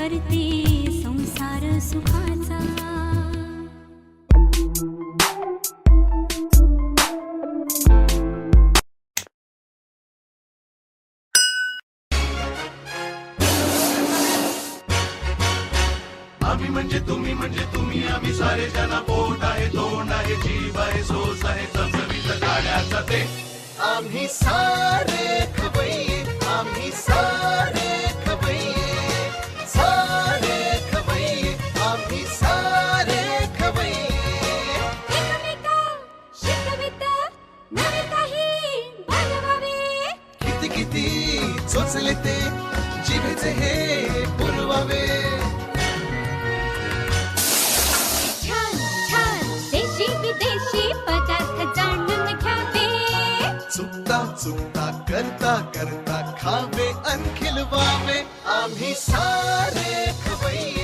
करते संसार सुखाचा. आम्ही म्हणजे तुम्ही म्हणजे तुम्ही आम्ही सारे त्यांना पोट आहे तोंड आहे जीव आहे सोस आहे चमचमीत काढ्याचा ते. आम्ही सारे खवई आम्ही सारे चोचले ते जिभेचे हे पुरवावे. छान छान देशी विदेशी पदार्थ जाणून घ्यावे. चुकता चुकता करता करता खावे अन खिलवावे आम्ही सारे खवैये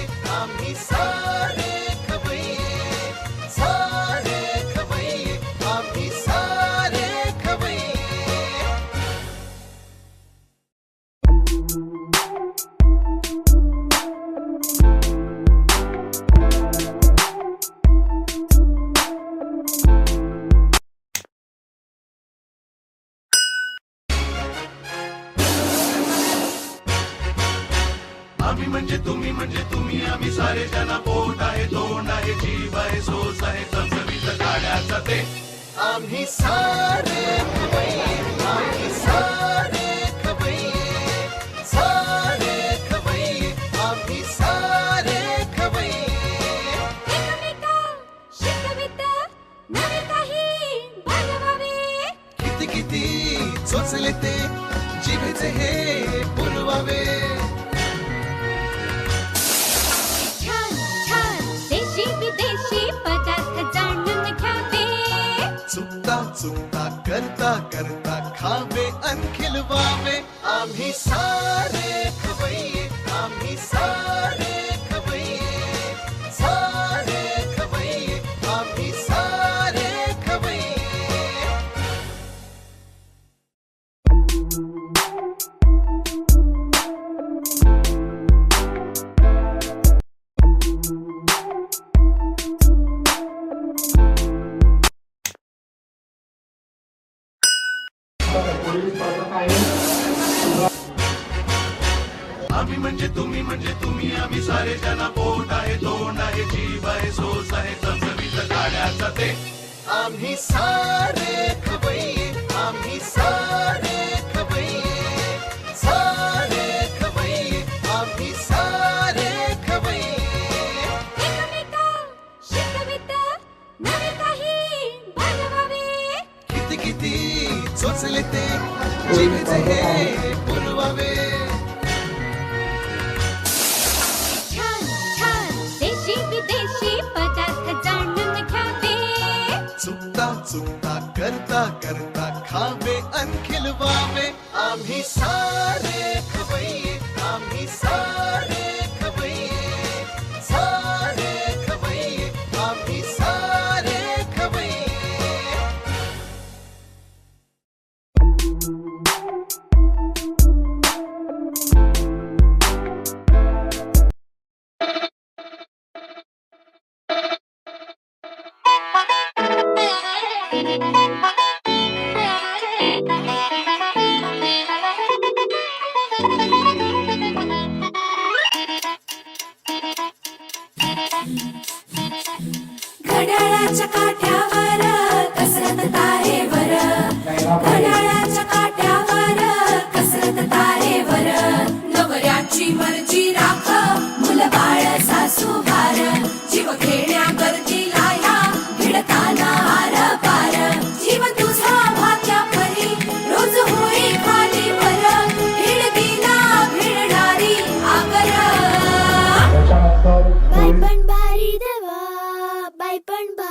म्हणजे तुम्ही आम्ही सारे जना पोट आहे तोंड आहे जीव आहे सोस आहे चमचमीत गाड्याचा ते. आम्ही सारे आम्ही सारे सारे आम्ही सारे किती किती चोचले ते जिभेचे हे चुकता चुकता करता करता खावे अन खिलवावे. आम्ही सारे खवैये आम्ही सारे आम्ही म्हणजे तुम्ही म्हणजे तुम्ही आम्ही सारे त्यांना पोट आहे तोंड आहे जीव आहे सोस आहे चमचमीत गाड्याचा ते. आम्ही सारे खबई आम्ही सारे चुकता चुकता करता करता खावे अन खिलवावे आम्ही सारे. पण भारी देवा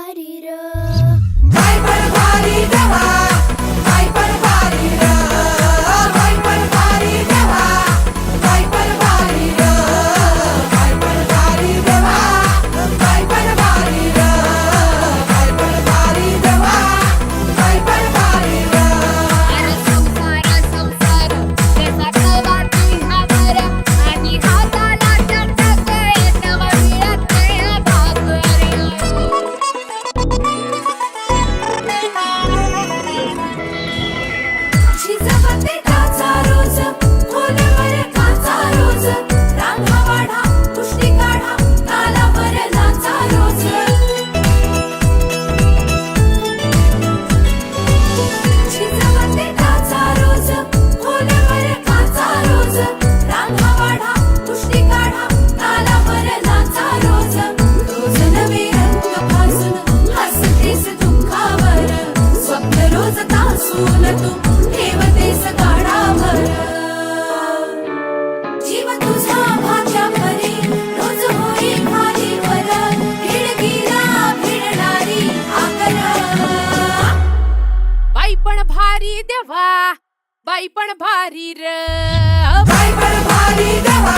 बाई पण भारी रे. बाई पण भारी गवा